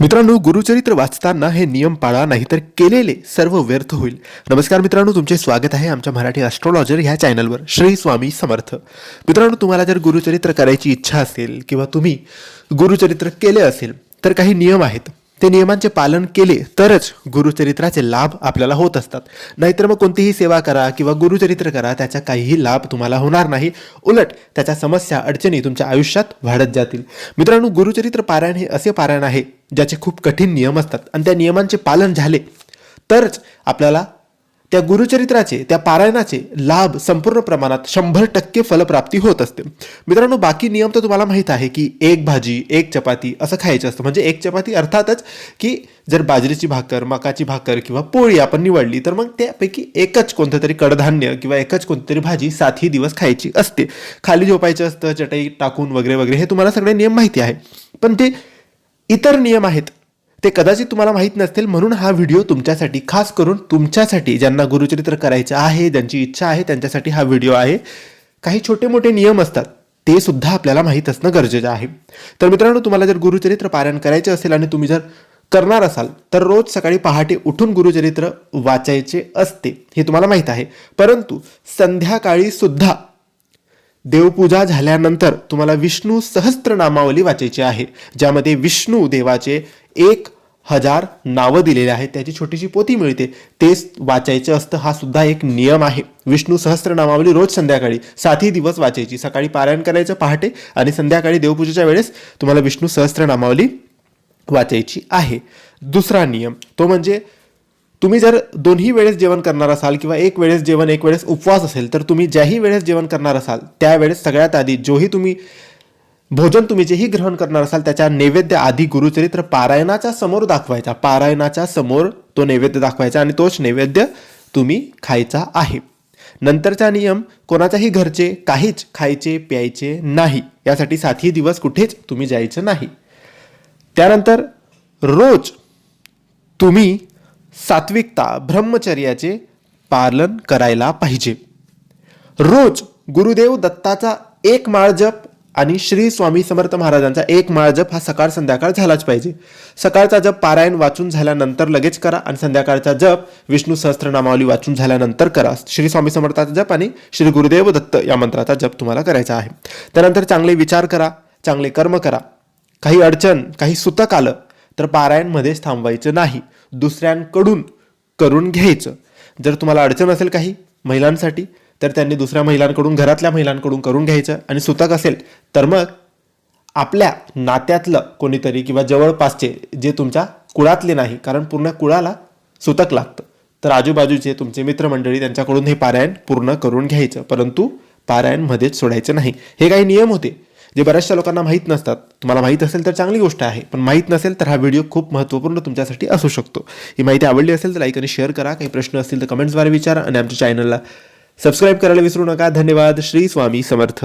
मित्रांनो गुरुचरित्र वाचताना हे नियम पाळा नाहीतर केलेले सर्व व्यर्थ होईल. नमस्कार मित्रांनो तुमचे स्वागत आहे आमच्या मराठी ॲस्ट्रॉलॉजर ह्या चॅनलवर श्री स्वामी समर्थ. मित्रांनो तुम्हाला जर गुरुचरित्र करायची इच्छा असेल किंवा तुम्ही गुरुचरित्र केले असेल तर काही नियम आहेत. ते नियमांचे पालन केले तरच गुरुचरित्राचे लाभ आपल्याला होत असतात. नाहीतर मग कोणतीही सेवा करा किंवा गुरुचरित्र करा त्याचा काहीही लाभ तुम्हाला होणार नाही. उलट त्याच्या समस्या अडचणी तुमच्या आयुष्यात वाढत जातील. मित्रांनो गुरुचरित्र पारायण हे असे पारायण आहे ज्याचे खूप कठीण नियम असतात. आणि त्या नियमांचे पालन झाले तरच आपल्याला त्या गुरुचरित्राचे त्या पारायणाचे लाभ संपूर्ण प्रमाणात शंभर टक्के फलप्राप्ती होत असते. मित्रांनो बाकी नियम तर तुम्हाला माहीत आहे की एक भाजी एक चपाती असं खायचं असतं. म्हणजे एक चपाती अर्थातच की जर बाजरीची भाकर मकाची भाकर किंवा पोळी आपण निवडली तर मग त्यापैकी एकच कोणतं तरी कडधान्य किंवा एकच कोणतरी भाजी सातही दिवस खायची असते. खाली झोपायचं असतं चटई टाकून वगैरे वगैरे हे तुम्हाला सगळे नियम माहिती आहे. पण ते इतर नियम आहेत. ते कदाचित तुम्हाला माहीत नसतील म्हणून हा व्हिडिओ तुमच्यासाठी खास करून तुमच्यासाठी ज्यांना गुरुचरित्र करायचं आहे ज्यांची इच्छा आहे त्यांच्यासाठी हा व्हिडिओ आहे. काही छोटे मोठे नियम असतात ते सुद्धा आपल्याला माहीत असणं गरजेचं आहे. तर मित्रांनो तुम्हाला जर गुरुचरित्र पारायण करायचे असेल आणि तुम्ही जर करणार असाल तर रोज सकाळी पहाटे उठून गुरुचरित्र वाचायचे असते हे तुम्हाला माहीत आहे. परंतु संध्याकाळी सुद्धा देवपूजा झाल्यानंतर तुम्हाला विष्णू सहस्त्रनामावली वाचायची आहे ज्यामध्ये विष्णू देवाचे एक हजार नावं दिलेले आहेत. त्याची छोटीशी पोती मिळते. तेच वाचायचं असतं हा सुद्धा एक नियम आहे. विष्णू सहस्त्रनामावली रोज संध्याकाळी सातही दिवस वाचायची. सकाळी पारायण करायचं पहाटे आणि संध्याकाळी देवपूजेच्या वेळेस तुम्हाला विष्णू सहस्त्रनामावली वाचायची आहे. दुसरा नियम तो म्हणजे तुम्ही जर दोन्ही वेळेस जेवण करणार असाल किंवा एक वेळेस जेवण एक वेळेस उपवास असेल तर तुम्ही ज्याही वेळेस जेवण करणार असाल त्यावेळेस सगळ्यात आधी जोही तुम्ही भोजन तुम्ही जेही ग्रहण करणार असाल त्याच्या नैवेद्य आधी गुरुचरित्र पारायणाच्या समोर दाखवायचा. पारायणाच्या समोर तो नैवेद्य दाखवायचा आणि तोच नैवेद्य तुम्ही खायचा आहे. नंतरचा नियम कोणाच्याही घरचे काहीच खायचे प्यायचे नाही. यासाठी सातही दिवस कुठेच तुम्ही जायचं नाही. त्यानंतर रोज तुम्ही सात्विकता ब्रह्मचर्याचे पालन करायला पाहिजे. रोज गुरुदेव दत्ताचा एक माळ जप आणि श्री स्वामी समर्थ महाराजांचा एक माळ जप हा सकाळ संध्याकाळ झालाच पाहिजे. सकाळचा जप पारायण वाचून झाल्यानंतर लगेच करा आणि संध्याकाळचा जप विष्णू सहस्त्रनामावली वाचून झाल्यानंतर करा. श्री स्वामी समर्थाचा जप आणि श्री गुरुदेव दत्त या मंत्राचा जप तुम्हाला करायचा आहे. त्यानंतर चांगले विचार करा चांगले कर्म करा. काही अडचण काही सुतक आलं तर पारायणमध्येच थांबवायचं नाही. दुसऱ्यांकडून करून घ्यायचं. जर तुम्हाला अडचण असेल काही महिलांसाठी तर त्यांनी दुसऱ्या महिलांकडून घरातल्या महिलांकडून करून घ्यायचं आणि सुतक असेल तर मग आपल्या नात्यातलं कोणीतरी किंवा जवळपासचे जे तुमच्या कुळातले नाही कारण पूर्ण कुळाला सुतक लागतं. तर आजूबाजूचे तुमचे मित्रमंडळी त्यांच्याकडून हे पारायण पूर्ण करून घ्यायचं. परंतु पारायणमध्येच सोडायचं नाही. हे काही नियम होते. जे बऱ्याचशा लोकांना माहीत नसतात तुम्हाला माहीत असेल तर चांगली गोष्ट आहे पण माहीत नसेल तर हा व्हिडिओ खूप महत्त्वपूर्ण तुमच्यासाठी असू शकतो. ही माहिती आवडली असेल तर लाईक आणि शेअर करा. काही प्रश्न असतील तर कमेंट्सद्वारे विचारा आणि आमच्या चॅनलला सबस्क्राईब करायला विसरू नका. धन्यवाद. श्री स्वामी समर्थ.